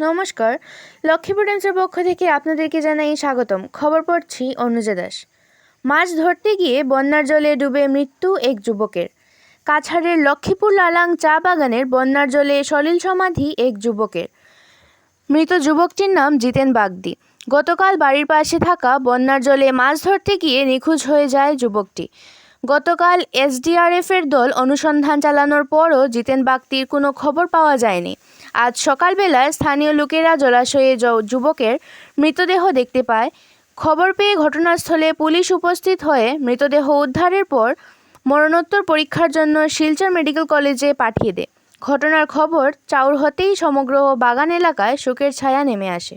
নমস্কার। লক্ষ্মীপুর টাইমসের পক্ষ থেকে আপনাদেরকে জানাই স্বাগতম। খবর পড়ছি অনুজা দাস। মাছ ধরতে গিয়ে বন্যার জলে ডুবে মৃত্যু এক যুবকের। কাছাড়ের লক্ষ্মীপুর লালাং চা বাগানের বন্যার জলে সলিল সমাধি এক যুবকের। মৃত যুবকটির নাম জিতেন বাগদি। গতকাল বাড়ির পাশে থাকা বন্যার জলে মাছ ধরতে গিয়ে নিখোঁজ হয়ে যায় যুবকটি। গতকাল এসডিআরএফের দল অনুসন্ধান চালানোর পরও জিতেন বাগতির কোনো খবর পাওয়া যায়নি। আজ সকালবেলায় স্থানীয় লোকেরা জলাশয়ে যুবকের মৃতদেহ দেখতে পায়। খবর পেয়ে ঘটনাস্থলে পুলিশ উপস্থিত হয়ে মৃতদেহ উদ্ধারের পর মরণোত্তর পরীক্ষার জন্য শিলচর মেডিকেল কলেজে পাঠিয়ে দেয়। ঘটনার খবর চাউর হতেই সমগ্র বাগান এলাকায় শোকের ছায়া নেমে আসে।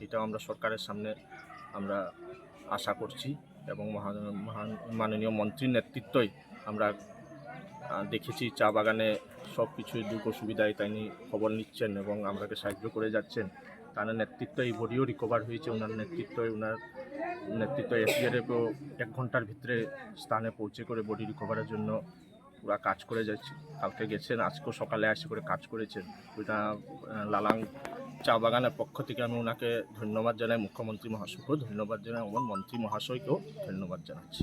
এটাও আমরা সরকারের সামনে আমরা আশা করছি এবং মহান- মাননীয় মন্ত্রীর নেতৃত্বই আমরা দেখেছি চা বাগানে সব কিছুই দুঃখ সুবিধায় তাই নিয়ে খবর নিচ্ছেন এবং আমরাকে সাহায্য করে যাচ্ছেন। তার নেতৃত্ব এই বডিও রিকভার হয়েছে, ওনার নেতৃত্বে, ওনার নেতৃত্ব এসডিআরএফও এক ঘণ্টার ভিতরে স্থানে পৌঁছে করে বডি রিকভারের জন্য ওরা কাজ করে যাচ্ছে। কালকে গেছেন, আজকেও সকালে আসে করে কাজ করেছেন। ওইটা লালাং চা বাগানের পক্ষ থেকে আমি ওনাকে ধন্যবাদ জানাই, মুখ্যমন্ত্রী মহাশয়কেও ধন্যবাদ জানাই, আমার মন্ত্রী মহাশয়কেও ধন্যবাদ জানাচ্ছি।